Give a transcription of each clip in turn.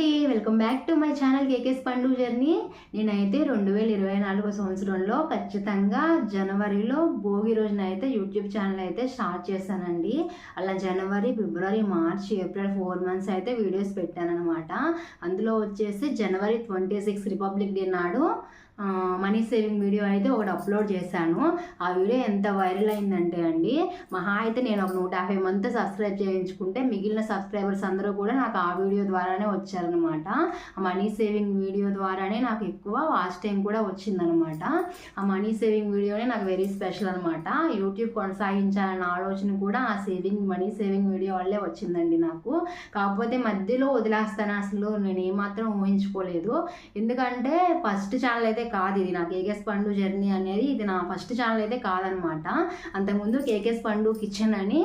అండి. Welcome back to my channel కేకేస్ పండు journey. నేనైతే రెండు వేల ఇరవై నాలుగో సంవత్సరంలో ఖచ్చితంగా జనవరిలో భోగి రోజున అయితే యూట్యూబ్ ఛానల్ అయితే స్టార్ట్ చేశానండి. అలా జనవరి ఫిబ్రవరి మార్చ్ ఏప్రిల్ ఫోర్ మంత్స్ అయితే వీడియోస్ పెట్టానన్నమాట. అందులో వచ్చేసి జనవరి ట్వంటీ సిక్స్ రిపబ్లిక్ డే నాడు మనీ సేవింగ్ వీడియో అయితే ఒకటి అప్లోడ్ చేశాను. ఆ వీడియో ఎంత వైరల్ అయిందంటే అండి మహా అయితే నేను ఒక నూట యాభై మంది సబ్స్క్రైబ్ చేయించుకుంటే మిగిలిన సబ్స్క్రైబర్స్ అందరూ కూడా నాకు ఆ వీడియో ద్వారానే వచ్చారనమాట ఆ మనీ సేవింగ్ వీడియో ద్వారానే నాకు ఎక్కువ వాచ్ టైం కూడా వచ్చిందనమాట ఆ మనీ సేవింగ్ వీడియోనే నాకు వెరీ స్పెషల్ అనమాట యూట్యూబ్ కొనసాగించాలన్న ఆలోచన కూడా ఆ సేవింగ్ మనీ సేవింగ్ వీడియో వల్లే వచ్చిందండి నాకు. కాకపోతే మధ్యలో వదిలేస్తాను అసలు నేను ఏమాత్రం ఊహించుకోలేదు. ఎందుకంటే ఫస్ట్ ఛానల్ అయితే కాదు ఇది నా కేకేస్ పండు జర్నీ అనేది ఇది నా ఫస్ట్ ఛానల్ అయితే కాదనమాట. అంతకుముందు కేకేస్ పండు కిచెన్ అని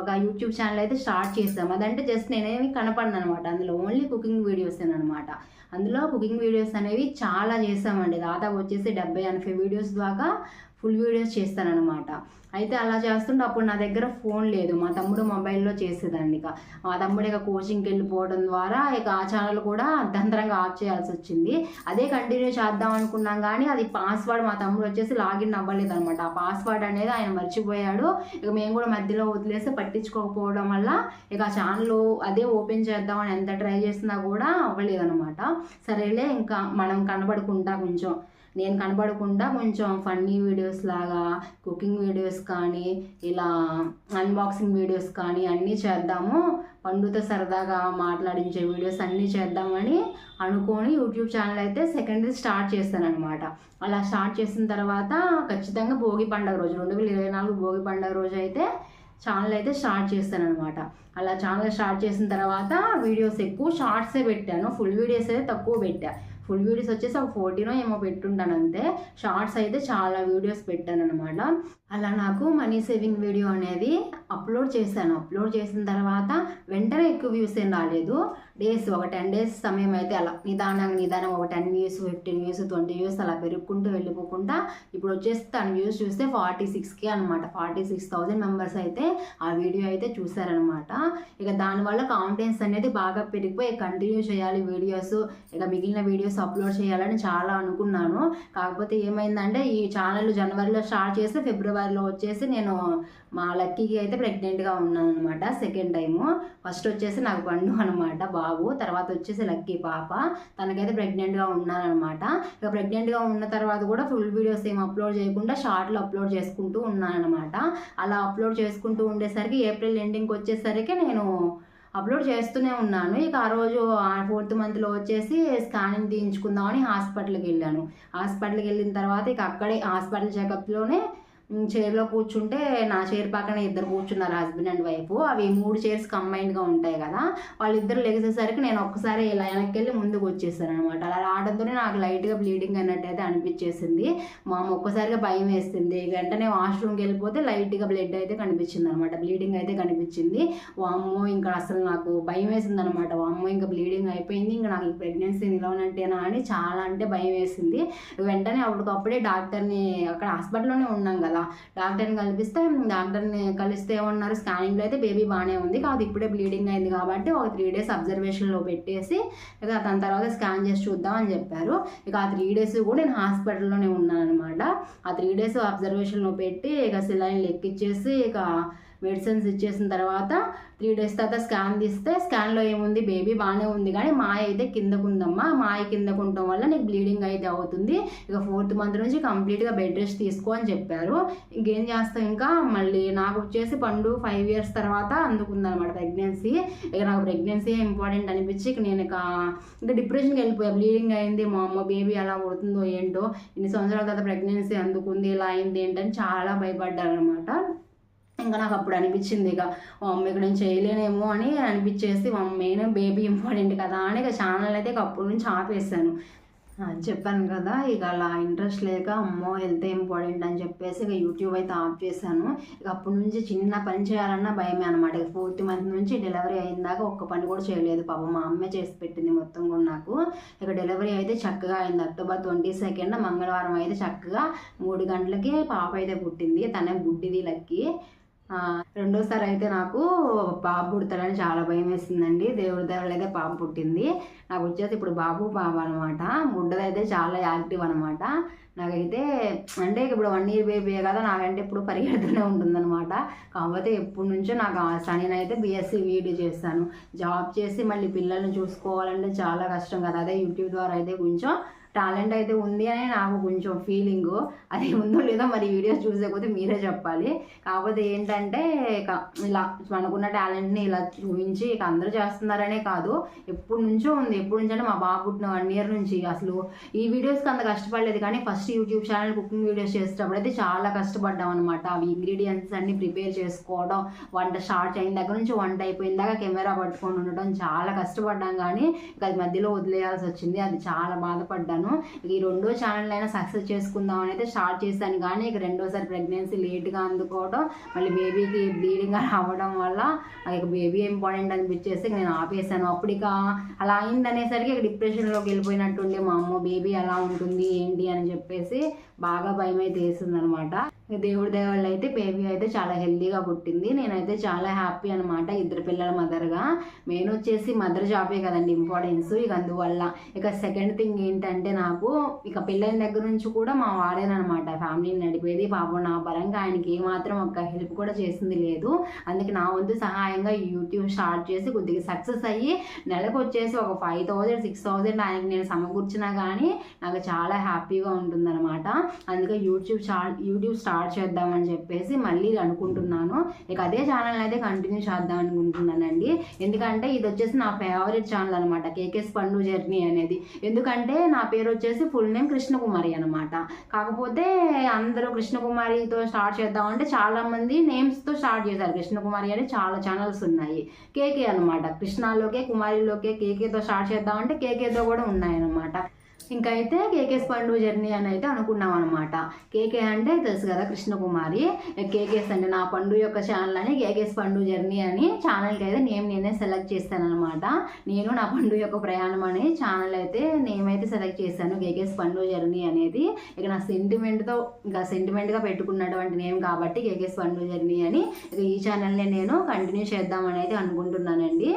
ఒక యూట్యూబ్ ఛానల్ అయితే స్టార్ట్ చేసాం అదంటే జస్ట్ నేనేమి కనపడను అనమాట అందులో ఓన్లీ కుకింగ్ వీడియోస్ అనమాట అందులో కుకింగ్ వీడియోస్ అనేవి చాలా చేసామండి. దాదాపు వచ్చేసి డెబ్బై ఎనభై వీడియోస్ దాకా ఫుల్ వీడియోస్ చేస్తానన్నమాట. అయితే అలా చేస్తుంటే అప్పుడు నా దగ్గర ఫోన్ లేదు. మా తమ్ముడు మొబైల్లో చేసేదాన్ని ఇక. మా తమ్ముడు ఇక కోచింగ్కి వెళ్ళిపోవడం ద్వారా ఇక ఆ ఛానల్ కూడా అర్ధంతరంగా ఆఫ్ చేయాల్సి వచ్చింది. అదే కంటిన్యూ చేద్దాం అనుకున్నాం కానీ అది పాస్వర్డ్ మా తమ్ముడు వచ్చేసి లాగిన్ అవ్వలేదు అనమాట ఆ పాస్వర్డ్ అనేది ఆయన మర్చిపోయాడు. ఇక మేము కూడా మధ్యలో వదిలేసి పట్టించుకోకపోవడం వల్ల ఇక ఆ ఛానల్ అదే ఓపెన్ చేద్దామని ఎంత ట్రై చేసినా కూడా అవ్వలేదు అనమాట సరేలే ఇంకా మనం కనబడకుండా కొంచెం. నేను కనబడకుండా కొంచెం ఫన్నీ వీడియోస్ లాగా కుకింగ్ వీడియోస్ కానీ ఇలా అన్బాక్సింగ్ వీడియోస్ కానీ అన్నీ చేద్దాము. పండుతో సరదాగా మాట్లాడించే వీడియోస్ అన్నీ చేద్దామని అనుకొని యూట్యూబ్ ఛానల్ అయితే సెకండ్ స్టార్ట్ చేస్తాను అనమాట అలా స్టార్ట్ చేసిన తర్వాత ఖచ్చితంగా భోగి పండుగ రోజు రెండు వేల ఇరవై నాలుగు భోగి పండుగ రోజు అయితే ఛానల్ అయితే స్టార్ట్ చేస్తానమాట అలా ఛానల్ స్టార్ట్ చేసిన తర్వాత వీడియోస్ ఎక్కువ షార్ట్సే పెట్టాను ఫుల్ వీడియోస్ అయితే తక్కువ పెట్టా. ఫుల్ వీడియోస్ వచ్చేసి ఒక ఫోర్టీనో ఏమో పెట్టుంటాను అంతే షార్ట్స్ అయితే చాలా వీడియోస్ పెట్టాను అనమాట అలా నాకు మనీ సేవింగ్ వీడియో అనేది అప్లోడ్ చేశాను. అప్లోడ్ చేసిన తర్వాత వెంటనే ఎక్కువ వ్యూస్ ఏం రాలేదు. డేస్ ఒక టెన్ డేస్ సమయం అయితే అలా నిదానంగా నిదానం ఒక ten views fifteen views twenty views అలా పెరుగుకుంటూ వెళ్ళిపోకుండా ఇప్పుడు వచ్చేసి తన వ్యూస్ చూస్తే ఫార్టీ సిక్స్కి అనమాట ఫార్టీ సిక్స్ థౌజండ్ మెంబర్స్ అయితే ఆ వీడియో అయితే చూసారనమాట ఇక దానివల్ల కాన్ఫిడెన్స్ అనేది బాగా పెరిగిపోయి కంటిన్యూ చేయాలి వీడియోస్. ఇక మిగిలిన వీడియోస్ అప్లోడ్ చేయాలని చాలా అనుకున్నాను. కాకపోతే ఏమైందంటే ఈ ఛానల్ జనవరిలో స్టార్ట్ చేస్తే ఫిబ్రవరి ఫిబ్రవరిలో వచ్చేసి నేను మా లక్కీకి అయితే ప్రెగ్నెంట్గా ఉన్నాను అనమాట సెకండ్ టైము ఫస్ట్ వచ్చేసి నాకు పండు అనమాట బాబు. తర్వాత వచ్చేసి లక్కీ పాప. తనకైతే ప్రెగ్నెంట్గా ఉన్నానమాట ఇక ప్రెగ్నెంట్గా ఉన్న తర్వాత కూడా ఫుల్ వీడియోస్ ఏం అప్లోడ్ చేయకుండా షార్ట్లు అప్లోడ్ చేసుకుంటూ ఉన్నాను అనమాట అలా అప్లోడ్ చేసుకుంటూ ఉండేసరికి ఏప్రిల్ ఎండింగ్కి వచ్చేసరికి నేను అప్లోడ్ చేస్తూనే ఉన్నాను. ఇక ఆ రోజు ఫోర్త్ మంత్లో వచ్చేసి స్కానింగ్ తీయించుకుందామని హాస్పిటల్కి వెళ్ళాను. హాస్పిటల్కి వెళ్ళిన తర్వాత ఇక అక్కడే హాస్పిటల్ చెకప్లోనే చైర్లో కూర్చుంటే నా చైర్ పక్కన ఇద్దరు కూర్చున్నారు హస్బెండ్ అండ్ వైఫ్. అవి మూడు చైర్స్ కంబైన్డ్గా ఉంటాయి కదా. వాళ్ళిద్దరు లెగసేసరికి నేను ఒక్కసారి ఇలా వెనక్కి వెళ్ళి ముందుకు వచ్చేసాను అనమాట అలా రావడంతోనే నాకు లైట్గా బ్లీడింగ్ అన్నట్టయితే అనిపించేసింది. మా అమ్మ ఒక్కసారిగా భయం వేస్తుంది వెంటనే వాష్రూమ్కి వెళ్ళిపోతే లైట్గా బ్లడ్ అయితే కనిపించింది అనమాట బ్లీడింగ్ అయితే కనిపించింది. వామ్మో ఇంకా అసలు నాకు భయం వేసింది అనమాట వామ్మో ఇంకా అయిపోయింది. ఇంకా నాకు ప్రెగ్నెన్సీ నిలవనంటేనా అని చాలా అంటే భయం వేసింది. వెంటనే అప్పటికప్పుడే డాక్టర్ని అక్కడ హాస్పిటల్లోనే ఉన్నాం కదా. డాక్టర్ని కలిపిస్తే డాక్టర్ని కలిస్తే ఏమన్నారు? స్కానింగ్లో అయితే బేబీ బాగానే ఉంది. కాదు ఇప్పుడే బ్లీడింగ్ అయింది కాబట్టి ఒక త్రీ డేస్ అబ్జర్వేషన్లో పెట్టేసి ఇక దాని తర్వాత స్కాన్ చేసి చూద్దాం అని చెప్పారు. ఇక ఆ త్రీ డేస్ కూడా నేను హాస్పిటల్లోనే ఉన్నాను అనమాట ఆ త్రీ డేస్ అబ్జర్వేషన్లో పెట్టి ఇక సిలైన్లు ఎక్కిచ్చేసి ఇక మెడిసిన్స్ ఇచ్చేసిన తర్వాత త్రీ డేస్ తర్వాత స్కాన్ తీస్తే స్కాన్లో ఏముంది? బేబీ బాగానే ఉంది కానీ మాయ అయితే కిందకు ఉందమ్మా. మాయ కిందకు ఉండటం వల్ల నీకు బ్లీడింగ్ అయితే అవుతుంది. ఇక ఫోర్త్ మంత్ నుంచి కంప్లీట్గా బెడ్ రెస్ట్ తీసుకో అని చెప్పారు. ఇంకేం చేస్తాం ఇంకా? మళ్ళీ నాకు వచ్చేసి పండు ఫైవ్ ఇయర్స్ తర్వాత అందుకుందనమాట ప్రెగ్నెన్సీ ఇక నాకు ప్రెగ్నెన్సీ ఇంపార్టెంట్ అనిపించి ఇక నేను ఇక ఇంకా డిప్రెషన్కి వెళ్ళిపోయా. బ్లీడింగ్ అయింది. మా అమ్మ బేబీ ఎలా పడుతుందో ఏంటో. ఇన్ని సంవత్సరాల తర్వాత ప్రెగ్నెన్సీ అందుకుంది. ఇలా అయింది ఏంటని చాలా భయపడ్డాను అనమాట ఇంకా నాకు అప్పుడు అనిపించింది ఇక మమ్మీ ఇక్కడ నేను చేయలేనేమో అని అనిపించేసి మా మెయిన్ బేబీ ఇంపార్టెంట్ కదా అని ఇక ఛానల్ అయితే ఇక అప్పటి నుంచి ఆపేసాను. అని చెప్పాను కదా ఇక అలా ఇంట్రెస్ట్ లేక అమ్మో హెల్త్ ఇంపార్టెంట్ అని చెప్పేసి ఇక యూట్యూబ్ అయితే ఆఫ్ చేశాను. ఇక అప్పటి నుంచి చిన్న పని చేయాలన్నా భయమే అనమాట ఇక ఫోర్త్ మంత్ నుంచి డెలివరీ అయిందాక ఒక్క పని కూడా చేయలేదు. పాపం మా అమ్మే చేసి పెట్టింది మొత్తం కూడా నాకు. ఇక డెలివరీ అయితే చక్కగా అయింది. అక్టోబర్ ట్వంటీ సెకండ్ మంగళవారం అయితే చక్కగా మూడు గంటలకి పాప అయితే పుట్టింది. తనే బుడ్డిది లక్కి. రెండోసారి అయితే నాకు బాబు పుడతాడని చాలా భయం వేసిందండి దేవుడి దేవుళ్ళు అయితే పాప పుట్టింది. నాకు వచ్చేసి ఇప్పుడు బాబు పాప అనమాట ముడ్డదైతే చాలా యాక్టివ్ అనమాట నాకైతే అంటే ఇప్పుడు వన్ ఇయర్ బేబీ కదా నాకంటే ఇప్పుడు పరిగెడుతూనే ఉంటుందన్నమాట. కాకపోతే ఎప్పటి నుంచో నాకు ఆశ నేనైతే బీఎస్సీ వీడి చేస్తాను. జాబ్ చేసి మళ్ళీ పిల్లల్ని చూసుకోవాలంటే చాలా కష్టం కదా. అదే యూట్యూబ్ ద్వారా అయితే కొంచెం టాలెంట్ అయితే ఉంది అని నాకు కొంచెం ఫీలింగ్ అది ఉందో లేదో మరి వీడియోస్ చూసేకపోతే మీరే చెప్పాలి. కాకపోతే ఏంటంటే ఇక ఇలా మనకున్న టాలెంట్ని ఇలా చూపించి ఇక అందరూ చేస్తున్నారనే కాదు. ఎప్పటి నుంచో ఉంది. ఎప్పటి నుంచి అంటే మా బాబు పుట్టిన వన్ ఇయర్ నుంచి అసలు ఈ వీడియోస్కి అంత కష్టపడలేదు. కానీ first YouTube channel cooking videos చేసేటప్పుడు అయితే చాలా కష్టపడ్డాం అనమాట అవి ఇంగ్రీడియంట్స్ అన్ని ప్రిపేర్ చేసుకోవడం వంట స్టార్ట్ అయిన దగ్గర నుంచి వంట అయిపోయిన దాకా కెమెరా పట్టుకొని ఉండడం చాలా కష్టపడ్డాం. కానీ ఇక అది మధ్యలో వదిలేయాల్సి వచ్చింది. అది చాలా బాధపడ్డాను. ఈ రెండో ఛానల్ అయినా సక్సెస్ చేసుకుందాం అని అయితే స్టార్ట్ చేశాను. కానీ ఇక రెండోసారి ప్రెగ్నెన్సీ లేట్గా అందుకోవడం మళ్ళీ బేబీకి బ్లీడింగ్ రావడం వల్ల ఇక బేబీ ఇంపార్టెంట్ అనిపించేసి ఇక నేను ఆపేసాను అప్పుడు ఇక అలా అయిందనేసరికి ఇక డిప్రెషన్లోకి వెళ్ళిపోయినట్టుండే మా అమ్మ బేబీ ఎలా ఉంటుంది? ఏంటి? అని చెప్పేసి బాగా భయం అయితే వేసిందనమాట. దేవుడి దేవాళ్ళు అయితే బేబీ అయితే చాలా హెల్దీగా పుట్టింది. నేనైతే చాలా హ్యాపీ అనమాట ఇద్దరు పిల్లల మదర్గా మెయిన్ వచ్చేసి మదర్ జాబే కదండి ఇంపార్టెన్స్ ఇక అందువల్ల ఇక సెకండ్ థింగ్ ఏంటంటే నాకు ఇక పిల్లల దగ్గర నుంచి కూడా మా వాడేనమాట ఫ్యామిలీని నడిపేది పాపం నా పరంగా ఆయనకి ఏమాత్రం ఒక హెల్ప్ కూడా చేసింది లేదు. అందుకే నా వంతు సహాయంగా యూట్యూబ్ స్టార్ట్ చేసి కొద్దిగా సక్సెస్ అయ్యి నెలకు వచ్చేసి ఒక ఫైవ్ థౌజండ్ సిక్స్ థౌజండ్ ఆయనకి నేను సమకూర్చినా కానీ నాకు చాలా హ్యాపీగా ఉంటుందన్నమాట. అందుకే YouTube start YouTube start start చేద్దామని చెప్పేసి మళ్ళీ అనుకుంటున్నాను. ఇక అదే ఛానల్ అయితే కంటిన్యూ చేద్దాం అనుకుంటున్నానండి. ఎందుకంటే ఇది వచ్చేసి నా ఫేవరెట్ ఛానల్ అనమాట కేకేస్ పండు జర్నీ అనేది. ఎందుకంటే నా పేరు వచ్చేసి ఫుల్ నేమ్ కృష్ణకుమారి అనమాట కాకపోతే అందరూ కృష్ణకుమారితో స్టార్ట్ చేద్దామంటే అంటే చాలామంది నేమ్స్తో స్టార్ట్ చేశారు. కృష్ణకుమారి అని చాలా ఛానల్స్ ఉన్నాయి. కేకే అనమాట కృష్ణాలోకే కుమారిలోకే కేకేతో స్టార్ట్ చేద్దామంటే కేకేతో కూడా ఉన్నాయన్నమాట ఇంకా అయితే కేకేస్ పండు జర్నీ అని అయితే అనుకున్నాం అనమాట కేకే అంటే తెలుసు కదా కృష్ణకుమారి. కేకేస్ అంటే నా పండు యొక్క ఛానల్ అని కేకేస్ పండు జర్నీ అని ఛానల్కి అయితే నేమ్ నేనే సెలెక్ట్ చేశాను అనమాట నేను నా పండు యొక్క ప్రయాణం అనే ఛానల్ అయితే నేమైతే సెలెక్ట్ చేశాను. కేకేస్ పండు జర్నీ అనేది ఇక నా సెంటిమెంట్తో ఇంకా సెంటిమెంట్గా పెట్టుకున్నటువంటి నేమ్ కాబట్టి కేకేస్ పండు జర్నీ అని ఇక ఈ ఛానల్ని నేను కంటిన్యూ చేద్దామని అయితే అనుకుంటున్నానండి.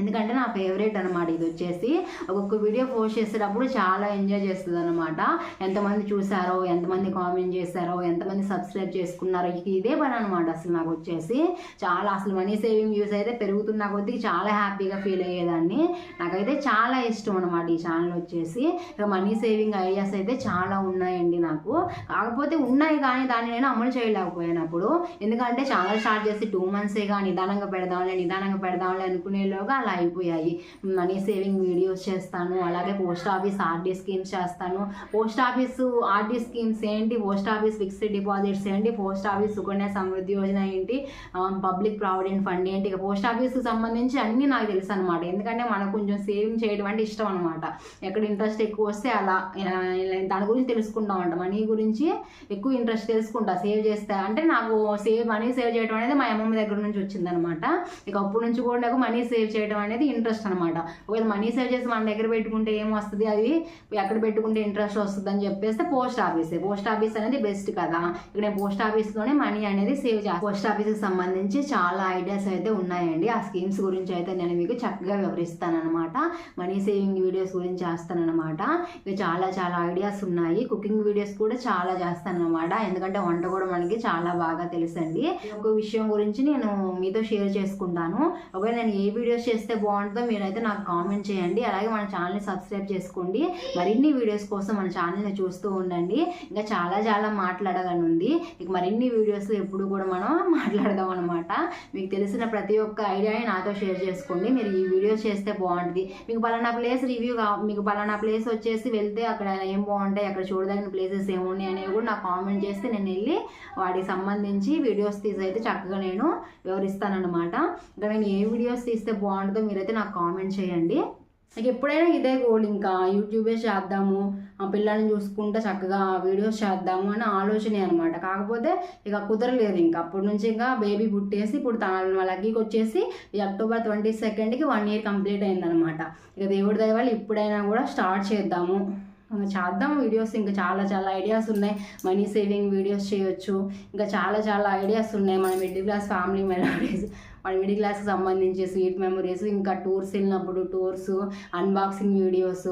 ఎందుకంటే నా ఫేవరెట్ అనమాట ఇది వచ్చేసి. ఒక్కొక్క వీడియో పోస్ట్ చేసేటప్పుడు చాలా ఎంజాయ్ చేస్తుంది అనమాట ఎంతమంది చూసారో ఎంతమంది కామెంట్ చేశారో ఎంతమంది సబ్స్క్రైబ్ చేసుకున్నారో ఇదే పని అనమాట అసలు నాకు వచ్చేసి. చాలా అసలు మనీ సేవింగ్ వ్యూస్ అయితే పెరుగుతున్న కొద్దీ చాలా హ్యాపీగా ఫీల్ అయ్యేదాన్ని. నాకైతే చాలా ఇష్టం అనమాట ఈ ఛానల్ వచ్చేసి. ఇక మనీ సేవింగ్ ఐడియాస్ అయితే చాలా ఉన్నాయండి నాకు. కాకపోతే ఉన్నాయి కానీ దాన్ని నేను అమలు చేయలేకపోయినప్పుడు. ఎందుకంటే ఛానల్ స్టార్ట్ చేసి టూ మంత్సే కానీ నిదానంగా పెడదాంలే నిదానంగా పెడదాంలే అనుకునేలోగా అలా అయిపోయాయి మనీ సేవింగ్ వీడియోస్ చేస్తాను అలాగే పోస్ట్ ఆఫీస్ ఆర్డీ స్కీమ్స్ చేస్తాను. పోస్ట్ ఆఫీస్ ఆర్డీ స్కీమ్స్ ఏంటి? పోస్ట్ ఆఫీస్ ఫిక్స్డ్ డిపాజిట్స్ ఏంటి? పోస్ట్ ఆఫీస్ సుకన్య సమృద్ధి యోజన ఏంటి? పబ్లిక్ ప్రావిడెంట్ ఫండ్ ఏంటి? ఇక పోస్ట్ ఆఫీస్కి సంబంధించి అన్నీ నాకు తెలుసు అనమాట ఎందుకంటే మనకు కొంచెం సేవింగ్ చేయడం అంటే ఇష్టం అనమాట ఎక్కడ ఇంట్రెస్ట్ ఎక్కువ వస్తే అలా దాని గురించి తెలుసుకుంటాం అంట మనీ గురించి ఎక్కువ ఇంట్రెస్ట్ తెలుసుకుంటా. సేవ్ చేస్తా. అంటే నాకు సేవ్ మనీ సేవ్ చేయడం అనేది మా అమ్మమ్మ దగ్గర నుంచి వచ్చిందనమాట ఇక అప్పటి నుంచి కూడా నాకు మనీ సేవ్ చేయడం అనేది ఇంట్రెస్ట్ అనమాట ఒకవేళ మనీ సేవ్ చేసి మన దగ్గర పెట్టుకుంటే ఏం వస్తుంది? అది ఎక్కడ పెట్టుకుంటే ఇంట్రెస్ట్ వస్తుంది అని చెప్పేస్తే పోస్ట్ ఆఫీసే పోస్ట్ ఆఫీస్ అనేది బెస్ట్ కదా. ఇక్కడ నేను పోస్ట్ ఆఫీస్లోనే మనీ అనేది సేవ్ చేస్తాను పోస్ట్ ఆఫీస్కి సంబంధించి చాలా ఐడియాస్ అయితే ఉన్నాయండి. ఆ స్కీమ్స్ గురించి అయితే నేను మీకు చక్కగా వివరిస్తాను అనమాట మనీ సేవింగ్ వీడియోస్ గురించి చేస్తానమాట ఇక చాలా చాలా ఐడియాస్ ఉన్నాయి. కుకింగ్ వీడియోస్ కూడా చాలా చేస్తానమాట ఎందుకంటే వంట కూడా మనకి చాలా బాగా తెలుసండి. ఒక విషయం గురించి నేను మీతో షేర్ చేసుకుంటాను. ఒకవేళ నేను ఏ వీడియోస్ చేస్తాను చేస్తే బాగుంటుందో మీరైతే నాకు కామెంట్ చేయండి. అలాగే మన ఛానల్ని సబ్స్క్రైబ్ చేసుకోండి. మరిన్ని వీడియోస్ కోసం మన ఛానల్ని చూస్తూ ఉండండి. ఇంకా చాలా చాలా మాట్లాడాలని ఉంది ఇక మరిన్ని వీడియోస్ ఎప్పుడు కూడా మనం మాట్లాడదాం అనమాట మీకు తెలిసిన ప్రతి ఒక్క ఐడియాని నాతో షేర్ చేసుకోండి. మీరు ఈ వీడియోస్ చేస్తే బాగుంటుంది. మీకు పలానా ప్లేస్ రివ్యూ మీకు పలానా ప్లేస్ వచ్చేసి వెళ్తే అక్కడ ఏం బాగుంటాయి అక్కడ చూడదగిన ప్లేసెస్ ఏమున్నాయి అనేవి కూడా నాకు కామెంట్ చేస్తే నేను వెళ్ళి వాటికి సంబంధించి వీడియోస్ తీసి అయితే చక్కగా నేను వివరిస్తానన్నమాట. ఇంకా నేను ఏ వీడియోస్ తీస్తే బాగుంటుంది మీరైతే నాకు కామెంట్ చేయండి. నాకు ఎప్పుడైనా ఇదే గోల్ ఇంకా యూట్యూబే చేద్దాము ఆ పిల్లల్ని చూసుకుంటే చక్కగా వీడియోస్ చేద్దాము అని ఆలోచనే అనమాట కాకపోతే ఇక కుదరలేదు ఇంకా. అప్పటి నుంచి ఇంకా బేబీ పుట్టేసి ఇప్పుడు తన లక్కీకి వచ్చేసి ఈ అక్టోబర్ ట్వంటీ సెకండ్కి వన్ ఇయర్ కంప్లీట్ అయిందనమాట ఇక దేవుడి దయవాళ్ళు ఇప్పుడైనా కూడా స్టార్ట్ చేద్దాము. చేద్దాం వీడియోస్ ఇంకా చాలా చాలా ఐడియాస్ ఉన్నాయి. మనీ సేవింగ్ వీడియోస్ చేయొచ్చు. ఇంకా చాలా చాలా ఐడియాస్ ఉన్నాయి. మన మిడిల్ క్లాస్ ఫ్యామిలీ మెలాడీస్ మన మిడిల్ క్లాస్కి సంబంధించి స్వీట్ మెమరీస్ ఇంకా టూర్స్ వెళ్ళినప్పుడు టూర్స్ అన్బాక్సింగ్ వీడియోస్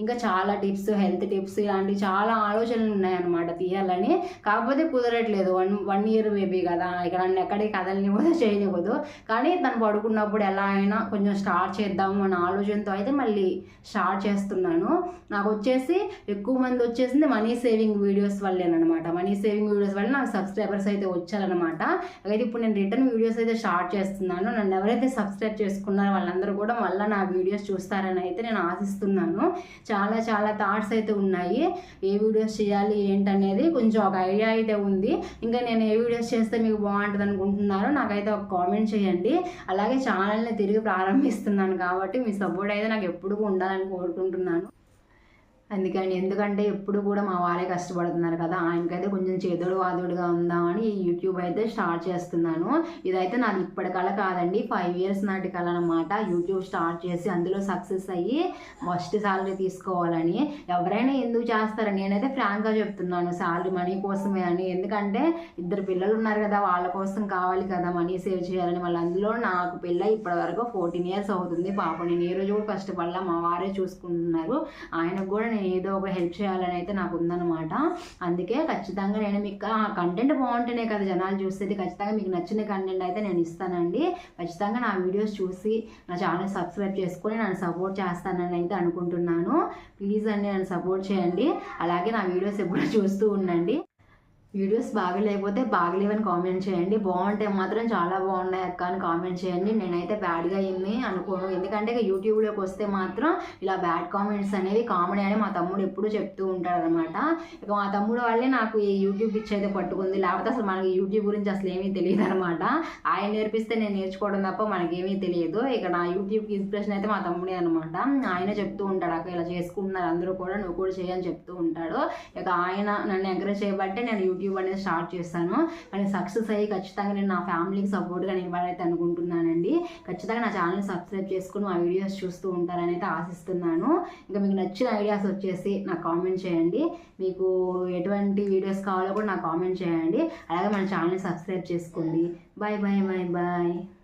ఇంకా చాలా టిప్స్ హెల్త్ టిప్స్ ఇలాంటి చాలా ఆలోచనలు ఉన్నాయన్నమాట తీయాలని. కాకపోతే కుదరట్లేదు. వన్ వన్ ఇయర్ బేబీ కదా. ఇక్కడ నన్ను ఎక్కడికి కదలనివ్వదు చేయనివ్వదు. కానీ తను పడుకున్నప్పుడు ఎలా అయినా కొంచెం స్టార్ట్ చేద్దాము అనే ఆలోచనతో అయితే మళ్ళీ స్టార్ట్ చేస్తున్నాను. నాకు వచ్చేసి ఎక్కువ మంది వచ్చేసింది మనీ సేవింగ్ వీడియోస్ వల్లేనమాట మనీ సేవింగ్ వీడియోస్ వల్ల నాకు సబ్స్క్రైబర్స్ అయితే వచ్చారనమాట అయితే ఇప్పుడు నేను రిటర్న్ వీడియోస్ అయితే స్టార్ట్ చేస్తాను చేస్తున్నాను. నన్ను ఎవరైతే సబ్స్క్రైబ్ చేసుకున్నారో వాళ్ళందరూ కూడా మళ్ళీ నా వీడియోస్ చూస్తారని అయితే నేను ఆశిస్తున్నాను. చాలా చాలా థాట్స్ అయితే ఉన్నాయి. ఏ వీడియోస్ చేయాలి ఏంటనేది కొంచెం ఒక ఐడియా అయితే ఉంది. ఇంకా నేను ఏ వీడియోస్ చేస్తే మీకు బాగుంటుంది అనుకుంటున్నారో నాకైతే ఒక కామెంట్ చేయండి. అలాగే ఛానల్ని తిరిగి ప్రారంభిస్తున్నాను కాబట్టి మీ సపోర్ట్ అయితే నాకు ఎప్పుడు ఉండాలని కోరుకుంటున్నాను. అందుకని ఎందుకంటే ఎప్పుడు కూడా మా వారే కష్టపడుతున్నారు కదా ఆయనకైతే కొంచెం చేదోడు వాదోడుగా ఉందామని ఈ యూట్యూబ్ అయితే స్టార్ట్ చేస్తున్నాను. ఇదైతే నాది ఇప్పటి కళ కాదండి ఫైవ్ ఇయర్స్ నాటి కళ అనమాట యూట్యూబ్ స్టార్ట్ చేసి అందులో సక్సెస్ అయ్యి ఫస్ట్ శాలరీ తీసుకోవాలని. ఎవరైనా ఎందుకు చేస్తారు నేనైతే ఫ్రాంక్గా చెప్తున్నాను శాలరీ మనీ కోసమే అని. ఎందుకంటే ఇద్దరు పిల్లలు ఉన్నారు కదా వాళ్ళ కోసం కావాలి కదా మనీ సేవ్ చేయాలని. మళ్ళీ అందులో నాకు పిల్ల ఇప్పటి వరకు ఫోర్టీన్ ఇయర్స్ అవుతుంది. పాప నేను ఏ రోజు కూడా కష్టపడలా మా వారే చూసుకుంటున్నారు. ఆయనకు కూడా నేను ఏదో ఒక హెల్ప్ చేయాలని అయితే నాకు ఉందన్నమాట. అందుకే ఖచ్చితంగా నేను మీకు ఆ కంటెంట్ బాగుంటేనే కదా జనాలు చూసేది. ఖచ్చితంగా మీకు నచ్చిన కంటెంట్ అయితే నేను ఇస్తానండి. ఖచ్చితంగా నా వీడియోస్ చూసి నా ఛానల్ సబ్స్క్రైబ్ చేసుకొని నన్ను సపోర్ట్ చేస్తానని అయితే అనుకుంటున్నాను. ప్లీజ్ అండి నన్ను సపోర్ట్ చేయండి. అలాగే నా వీడియోస్ ఎప్పుడు చూస్తూ ఉండండి. వీడియోస్ బాగలేకపోతే బాగలేవని కామెంట్ చేయండి. బాగుంటే మాత్రం చాలా బాగున్నాయి అక్క అని కామెంట్ చేయండి. నేనైతే బ్యాడ్గా ఏమి అనుకోను. ఎందుకంటే ఇక యూట్యూబ్లోకి వస్తే మాత్రం ఇలా బ్యాడ్ కామెంట్స్ అనేవి కామెడీ అని మా తమ్ముడు ఎప్పుడు చెప్తూ ఉంటాడు అనమాట ఇక మా తమ్ముడు వాళ్ళే నాకు ఈ యూట్యూబ్ పిచ్చి అయితే పట్టుకుంది. లేకపోతే అసలు మనకి యూట్యూబ్ గురించి అసలు ఏమీ తెలియదు అనమాట ఆయన నేర్పిస్తే నేను నేర్చుకోవడం తప్ప మనకేమీ తెలియదు. ఇక నా యూట్యూబ్కి ఇన్స్పిరేషన్ అయితే మా తమ్ముడే అనమాట ఆయనే చెప్తూ ఉంటాడు అక్క ఇలా చేసుకుంటున్నారు అందరూ కూడా నువ్వు కూడా చేయని చెప్తూ ఉంటాడు. ఇక ఆయన నన్ను ఎంకరేజ్ చేయబట్టే నేను యూట్యూబ్ అనేది స్టార్ట్ చేస్తాను. కానీ సక్సెస్ అయ్యి ఖచ్చితంగా నేను నా ఫ్యామిలీకి సపోర్ట్గా నిలబడైతే అనుకుంటున్నానండి. ఖచ్చితంగా నా ఛానల్ సబ్స్క్రైబ్ చేసుకుని మా వీడియోస్ చూస్తూ ఉంటారని అయితే ఆశిస్తున్నాను. ఇంకా మీకు నచ్చిన ఐడియాస్ వచ్చేసి నాకు కామెంట్ చేయండి. మీకు ఎటువంటి వీడియోస్ కావాలో కూడా నాకు కామెంట్ చేయండి. అలాగే మన ఛానల్ని సబ్స్క్రైబ్ చేసుకోండి. Bye bye bye bye